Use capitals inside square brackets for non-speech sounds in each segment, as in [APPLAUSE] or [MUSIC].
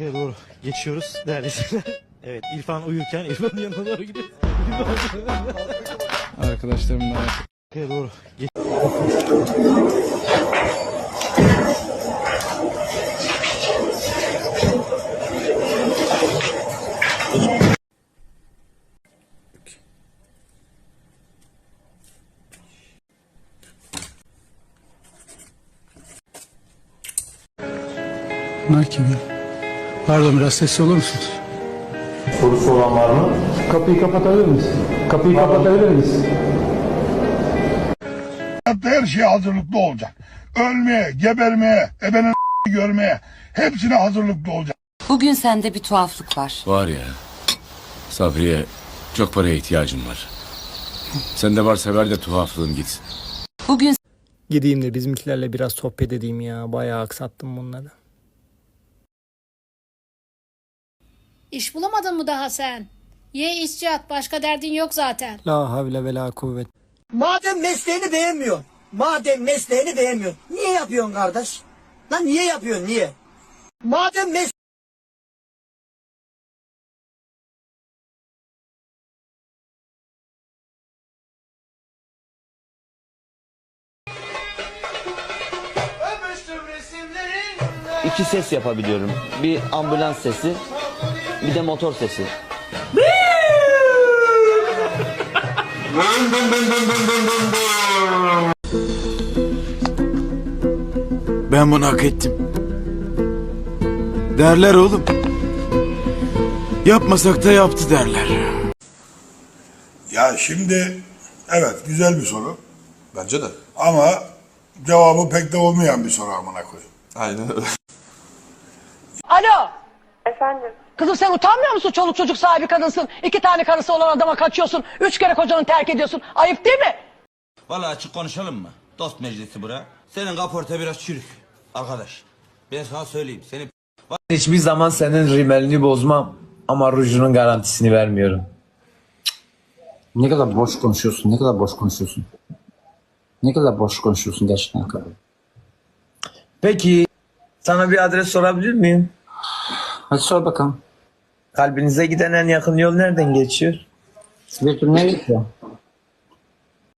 Arkaya doğru geçiyoruz neredeyse. [LAUGHS] evet İrfan uyurken İrfan'ın yanına doğru gidiyoruz. [LAUGHS] Arkadaşlarımla Arkaya doğru geç. Bunlar kim ya? Pardon biraz sesli olur musunuz? Sorusu olan var mı? Kapıyı kapatabilir miyiz? Kapıyı kapatabilir miyiz? Her şeye hazırlıklı olacak. Ölmeye, gebermeye, ebenin [LAUGHS] görmeye hepsine hazırlıklı olacak. Bugün sende bir tuhaflık var. Var ya. Sabriye çok paraya ihtiyacım var. Sende varsa ver de tuhaflığım gitsin. Bugün Gideyim de bizimkilerle biraz sohbet edeyim ya. Bayağı aksattım bunları. İş bulamadın mı daha sen? Ye işçi at başka derdin yok zaten. La havle ve la kuvvet. Madem mesleğini beğenmiyorsun, madem mesleğini beğenmiyorsun, niye yapıyorsun kardeş? Lan niye yapıyorsun, niye? Madem mes İki ses yapabiliyorum. Bir ambulans sesi, bir de motor sesi. Ben bunu hak ettim. Derler oğlum. Yapmasak da yaptı derler. Ya şimdi evet güzel bir soru Bence de. ama cevabı pek de olmayan bir soru amına koyayım. Aynen öyle. Alo! Efendim, Kızım sen utanmıyor musun? Çoluk çocuk sahibi kadınsın. İki tane karısı olan adama kaçıyorsun. Üç kere kocanı terk ediyorsun. Ayıp değil mi? Vallahi açık konuşalım mı? Dost meclisi bura. Senin kaporta biraz çürük. Arkadaş. Ben sana söyleyeyim. Seni Hiçbir zaman senin rimelini bozmam ama rujunun garantisini vermiyorum. Ne kadar boş konuşuyorsun, ne kadar boş konuşuyorsun. Ne kadar boş konuşuyorsun gerçekten. Peki sana bir adres sorabilir miyim? Hadi sor bakalım. Kalbinize giden en yakın yol nereden geçiyor? Bir türlü nereye gidiyor?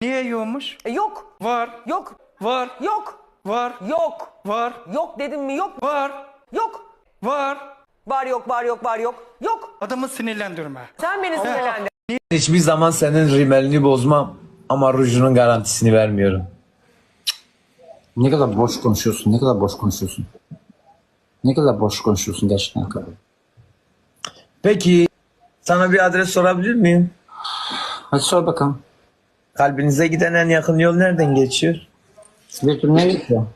Niye yiyormuş? E, yok. Var. Yok. Var. Yok. Var. Yok. Var. Yok dedim mi yok. Var. Yok. Var. Var yok var yok var yok. Yok. Adamı sinirlendirme. Sen beni sinirlendin. Hiçbir zaman senin rimelini bozmam ama rujunun garantisini vermiyorum. Ne kadar boş konuşuyorsun, ne kadar boş konuşuyorsun. Ne kadar boş konuşuyorsun gerçekten kadın. Peki sana bir adres sorabilir miyim? Hadi sor bakalım. Kalbinize giden en yakın yol nereden geçiyor? Bir türlü nereye gidiyor?